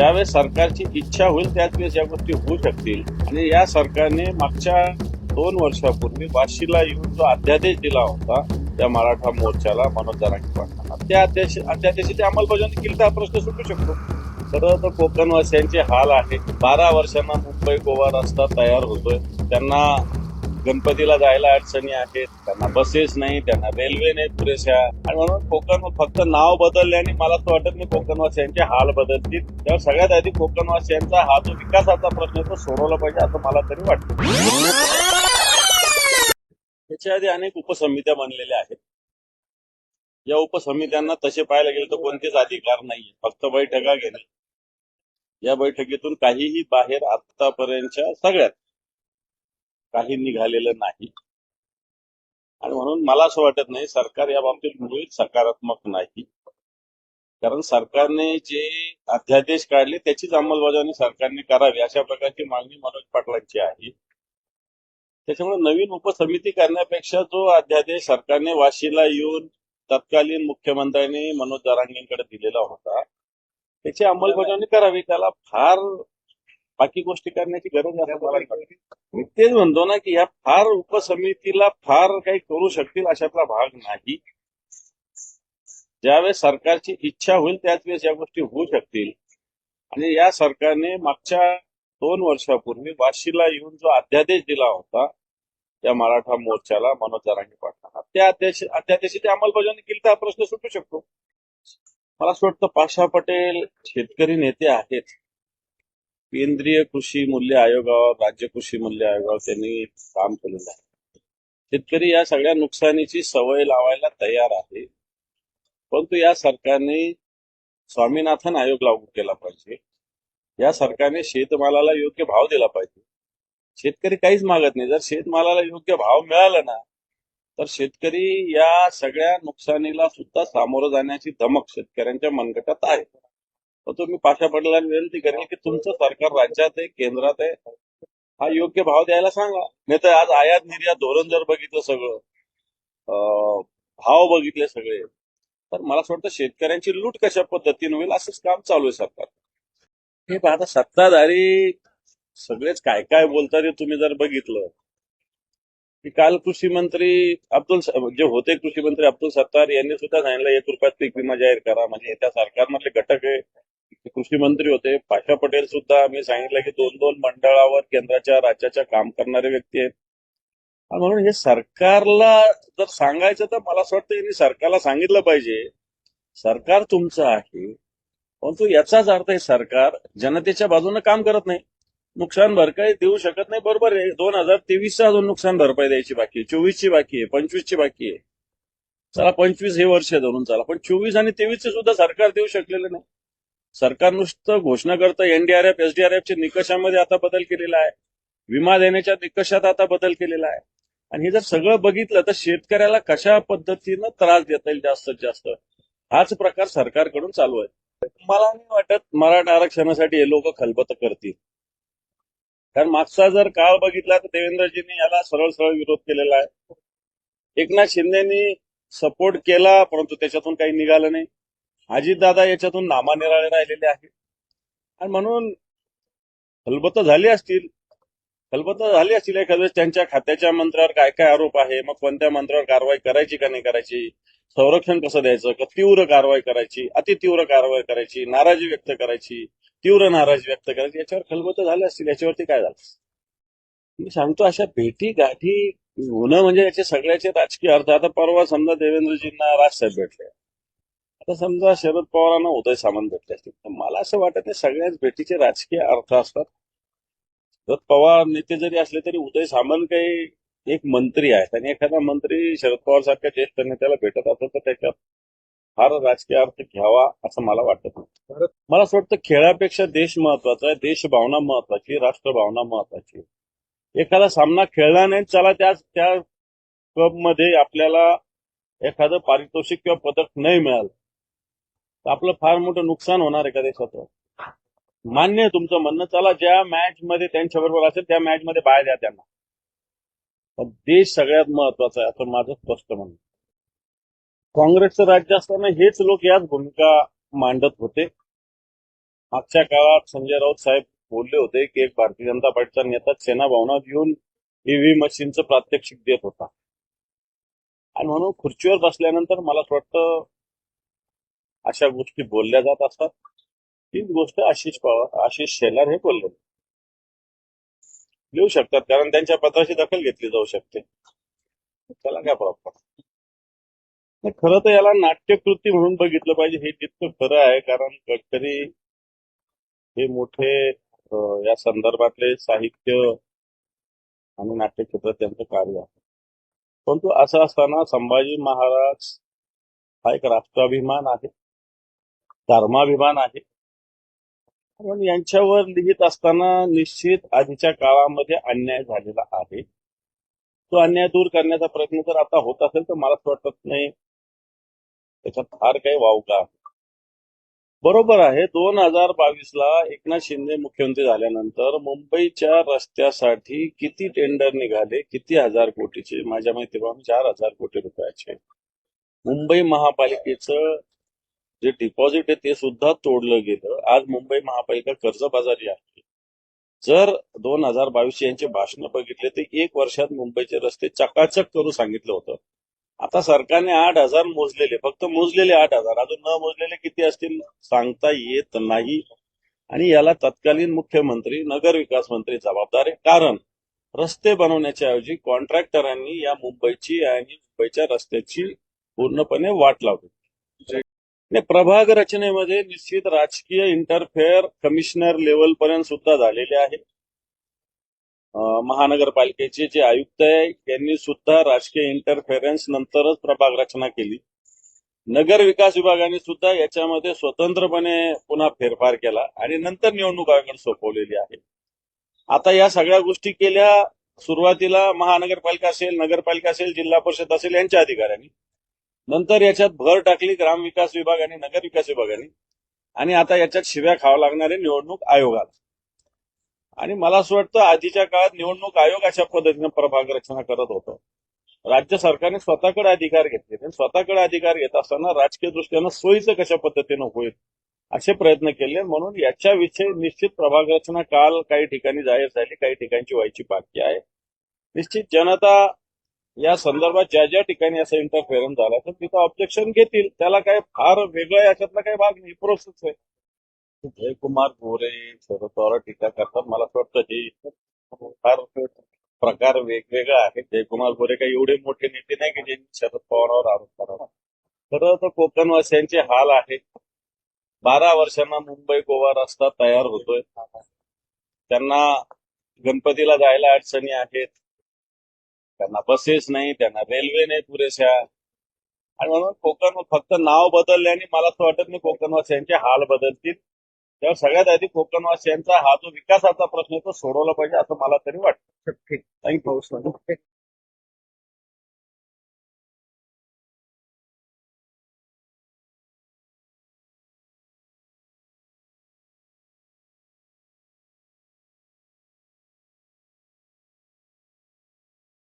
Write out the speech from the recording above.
ज्यावेळेस सरकारची इच्छा होईल त्याच वेळेस या गोष्टी होऊ शकतील. आणि या सरकारने मागच्या दोन वर्षापूर्वी वाशीला येऊन जो अध्यादेश दिला होता त्या मराठा मोर्चाला मनोज जरांगे त्या अध्यादेश ते अंमलबजावणी केली तर हा प्रश्न सुटू शकतो. खरं तर कोकणवासियांचे हाल आहे. बारा वर्षांना मुंबई गोवा रस्ता तयार होतोय. त्यांना गणपतीला जायला अडचणी आहेत त्यांना बसेस नाही त्यांना रेल्वे नाही पुरेशा. आणि म्हणून कोकण फक्त नाव बदलल्याने मला असं वाटत नाही कोकणवासियांचे हाल बदलतील. त्यावर सगळ्यात आधी कोकणवासियांचा हा जो विकासाचा प्रश्न तो सोडवला पाहिजे असं मला तरी वाटतं. त्याच्या आधी अनेक उपसमित्या बनलेल्या आहेत. या उपसमित्यांना तसे पाहायला गेले तर कोणतेच अधिकार नाहीये फक्त बैठका घेणे. या बैठकीतून काहीही बाहेर आतापर्यंतच्या सगळ्यात काही निघालेलं नाही. आणि म्हणून मला असं वाटत नाही सरकार या बाबतीत मुळीच सकारात्मक नाही. कारण सरकारने जे अध्यादेश काढले त्याचीच अंमलबजावणी सरकारने करावी अशा प्रकारची मागणी मनोज पाटलांची आहे. त्याच्यामुळे नवीन उपसमिती करण्यापेक्षा जो अध्यादेश सरकारने वाशीला येऊन तत्कालीन मुख्यमंत्र्यांनी मनोज जरांगेंकडे दिलेला होता त्याची अंमलबजावणी करावी त्याला फार बाकी गोष्टी करण्याची गरज आहे असं मला वाटतं. मी तेच म्हणतो ना की या फार उपसमितीला फार काही करू शकतील अशातला भाग नाही. ज्यावेळेस सरकारची इच्छा होईल त्याच वेळेस या गोष्टी होऊ शकतील. आणि या सरकारने मागच्या दोन वर्षापूर्वी वाशीला येऊन जो अध्यादेश दिला होता त्या मराठा मोर्चाला मनोज जरांगे पाटलांना. त्या अध्यादेश अध्यादेशाची अंमलबजावणी केली तर हा प्रश्न सुटू शकतो. मला असं वाटतं पाशा पटेल शेतकरी नेते आहेत. केंद्रीय कृषी मूल्य आयोगावर राज्य कृषी मूल्य आयोगावर त्यांनी काम केलेलं आहे. शेतकरी या सगळ्या नुकसानीची सवय लावायला तयार आहे. परंतु या सरकारने स्वामीनाथन आयोग लागू केला पाहिजे. या सरकारने शेतमालाला योग्य भाव दिला पाहिजे. शेतकरी काहीच मागत नाही. जर शेतमालाला योग्य भाव मिळाला ना तर शेतकरी या सगळ्या नुकसानीला सुद्धा सामोरं जाण्याची धमक शेतकऱ्यांच्या मनगटात आहे. तुम्ही पाशा पटेलांना विनंती करेल की तुमचं सरकार राज्यात आहे केंद्रात आहे हा योग्य भाव द्यायला सांगा. नाही तर आज आयात निर्यात धोरण जर बघितलं सगळं भाव बघितले सगळे तर मला असं वाटतं शेतकऱ्यांची लूट कशा पद्धतीने होईल असंच काम चालू आहे सरकार. हे पाहता सत्ताधारी सगळेच काय काय बोलतात तुम्ही जर बघितलं की काल कृषी मंत्री अब्दुल जे होते कृषी मंत्री अब्दुल सत्तार यांनी सुद्धा सांगितलं एक रुपयात पीक विमा जाहीर करा. म्हणजे त्या सरकारमधले घटक आहे कृषी मंत्री होते. पाशा पटेल सुद्धा मी सांगितलं की दोन दोन मंडळावर केंद्राच्या राज्याच्या काम करणारे व्यक्ती आहेत. म्हणून हे सरकारला जर सांगायचं तर मला असं वाटतं यांनी सरकारला सांगितलं पाहिजे. सरकार तुमचं आहे. परंतु याचाच अर्थ हे सरकार जनतेच्या बाजूने काम करत नाही. नुकसान भरपाई देऊ शकत नाही. बरोबर आहे. दोन हजार तेवीसचा अजून नुकसान भरपाई द्यायची बाकी आहे. चोवीसची बाकी आहे. पंचवीसची बाकी आहे. चला पंचवीस हे वर्ष धरून चला. पण चोवीस आणि तेवीसचे सुद्धा सरकार देऊ शकलेलं नाही. सरकार नुसतं घोषणा करतं. एनडीआरएफ एसडीआरएफच्या निकषामध्ये आता बदल केलेला आहे. विमा देण्याच्या निकषात आता बदल केलेला आहे. आणि हे जर सगळं बघितलं तर शेतकऱ्याला कशा पद्धतीनं त्रास देता येईल जास्तीत जास्त? हाच प्रकार सरकारकडून चालू आहे. मला नाही वाटत मराठा आरक्षणासाठी हे लोक खलबत करतील. कारण मागचा जर काळ बघितला तर देवेंद्रजींनी याला सरळ सरळ विरोध केलेला आहे. एकनाथ शिंदेनी सपोर्ट केला परंतु त्याच्यातून काही निघालं नाही. अजितदादा याच्यातून नामानिराळे राहिलेले आहेत. आणि म्हणून खलबत झाली असतील. खलबत झाली असतील एखाद्या वेळेस त्यांच्या खात्याच्या मंत्र्यावर काय काय आरोप आहे मग कोणत्या मंत्र्यावर कारवाई करायची का नाही करायची संरक्षण कसं द्यायचं का तीव्र कारवाई करायची अतितीव्र कारवाई करायची नाराजी व्यक्त करायची तीव्र नाराज व्यक्त करायची याच्यावर खलबत झाले असतील. याच्यावरती काय झालं मी सांगतो अशा भेटी गाठी होणं म्हणजे याचे सगळ्याचे राजकीय अर्थ. आता परवा समजा देवेंद्रजींना राजसाहेब भेटले. आता समजा शरद पवारांना उदय सामंत भेटले असतील. तर मला असं वाटत नाही सगळ्याच भेटीचे राजकीय अर्थ असतात. शरद पवार नेते जरी असले तरी उदय सामंत काही एक मंत्री आहेत. आणि एखादा मंत्री शरद पवार सारख्या ज्येष्ठ नेत्याला भेटत असेल तर त्याच्यात फार राजकीय अर्थ घ्यावा असं मला वाटत नाही. मला असं वाटतं खेळापेक्षा देश महत्त्वाचा आहे देशभावना महत्वाची राष्ट्रभावना महत्वाची एखादा सामना खेळला नाही चला त्या त्या क्लबमध्ये आपल्याला एखादं पारितोषिक किंवा पदक नाही मिळालं. तर आपलं फार मोठं नुकसान होणार आहे का देशाचं? मान्य आहे तुमचं म्हणणं चला ज्या मॅच मध्ये त्यांच्या बरोबर असेल त्या मॅच मध्ये बाहेर द्या त्यांना. पण देश सगळ्यात महत्त्वाचा आहे असं माझं स्पष्ट म्हणणं काँग्रेसचं राज्य असताना हेच लोक याच भूमिका मांडत होते. मागच्या काळात संजय राऊत साहेब बोलले होते की एक भारतीय जनता पार्टीचा नेता सेना भवनात येऊन ईव्हीएम मशीनचं प्रात्यक्षिक देत होता. आणि म्हणून खुर्चीवर बसल्यानंतर मला असं वाटतं अशा गोष्टी बोलल्या जात असतात. तीच गोष्ट आशिष पवार आशिष शेलार हे बोलले. लिहू शकतात कारण त्यांच्या पत्राची दखल घेतली जाऊ शकते. त्याला काय प्रॉब्लेम खरं तर याला नाट्यकृती म्हणून बघितलं पाहिजे हे तितकं खरं आहे कारण गडकरी हे मोठे या संदर्भातले साहित्य आणि नाट्य क्षेत्रात त्यांचं कार्य आहे. परंतु असं असताना संभाजी महाराज हा एक राष्ट्राभिमान आहे धर्माभिमान आहे. पण यांच्यावर लिहित असताना निश्चित आधीच्या काळामध्ये अन्याय झालेला आहे. तो अन्याय दूर करण्याचा प्रयत्न जर आता होत असेल तर मला असं वाटत नाही त्याच्यात फार काही वावगा बरोबर आहे दोन हजार बावीस ला एकनाथ शिंदे मुख्यमंत्री झाल्यानंतर मुंबईच्या रस्त्यासाठी किती टेंडर निघाले? किती हजार कोटीचे? माझ्या माहितीप्रमाणे चार हजार कोटी रुपयाचे. मुंबई महापालिकेचं जे डिपॉझिट आहे ते सुद्धा तोडलं गेलं. आज मुंबई महापालिका कर्जबाजारी आहे. जर दोन हजार बावीस यांचे भाषण बघितले तर एक वर्षात मुंबईचे रस्ते चकाचक करू सांगितलं होतं. आता सरकारने आठ हजार मोजलेले फक्त मोजलेले आठ हजार अजून न मोजलेले किती असतील सांगता येत नाही. आणि याला तत्कालीन मुख्यमंत्री नगर विकास मंत्री जबाबदार आहे. कारण रस्ते बनवण्याच्या ऐवजी कॉन्ट्रॅक्टरांनी या मुंबईची आणि मुंबईच्या रस्त्याची पूर्णपणे वाट लावली. नाही, प्रभाग रचनेमध्ये निश्चित राजकीय इंटरफेअर कमिशनर लेवल पर्यंत सुद्धा झालेले आहे. महानगरपालिकेचे जे आयुक्त आहे त्यांनी सुद्धा राजकीय इंटरफेरन्स नंतरच प्रभाग रचना केली. नगर विकास विभागाने सुद्धा याच्यामध्ये स्वतंत्रपणे पुन्हा फेरफार केला आणि नंतर निवडणूक आयोगाने सोपवलेली आहे. आता या सगळ्या गोष्टी केल्या सुरुवातीला महानगरपालिका असेल नगरपालिका असेल जिल्हा परिषद असेल यांच्या अधिकाऱ्यांनी. नंतर याच्यात भर टाकली ग्रामविकास विभाग आणि नगर विकास विभागाने. आणि आता याच्यात शिव्या खावा लागणारे निवडणूक आयोगाला. आणि मला असं वाटतं आधीच्या काळात निवडणूक आयोग अशा पद्धतीनं प्रभाग रचना करत होतं. राज्य सरकारने स्वतःकडे अधिकार घेतले. आणि स्वतःकडे अधिकार घेत असताना राजकीय दृष्ट्यानं सोयीचं कशा पद्धतीनं होईल असे प्रयत्न केले. म्हणून याच्याविषयी निश्चित प्रभाग रचना काल काही ठिकाणी जाहीर झाली काही ठिकाणची व्हायची बाकी आहे. निश्चित जनता या संदर्भात ज्या ज्या ठिकाणी असं इंटरफेरन्स झाला तर तिथं ऑब्जेक्शन घेतील. त्याला काय फार वेगळं याच्यातला काही भाग नाही. प्रोसेस आहे. जयकुमार गोरे शरद टीका करतात. मला असं वाटतं हे फार प्रकार वेगवेगळा आहे जयकुमार गोरे काही एवढे मोठे नेते नाही की ज्यांनी शरद पवारांवर आरोप करावा. खरं तर कोकणवासियांचे हाल आहे. बारा वर्षांना मुंबई गोवा रस्ता तयार होतोय. त्यांना गणपतीला जायला अडचणी आहेत. त्यांना बसेस नाही त्यांना रेल्वे नाही पुरेशा. आणि म्हणून कोकण फक्त नाव बदलल्याने मला असं वाटत नाही कोकणवासियांचे हाल बदलतील. तेव्हा सगळ्यात आधी कोकणवासियांचा हा जो विकासाचा प्रश्न आहे तो सोडवला पाहिजे असं मला तरी वाटतं. थँक्यू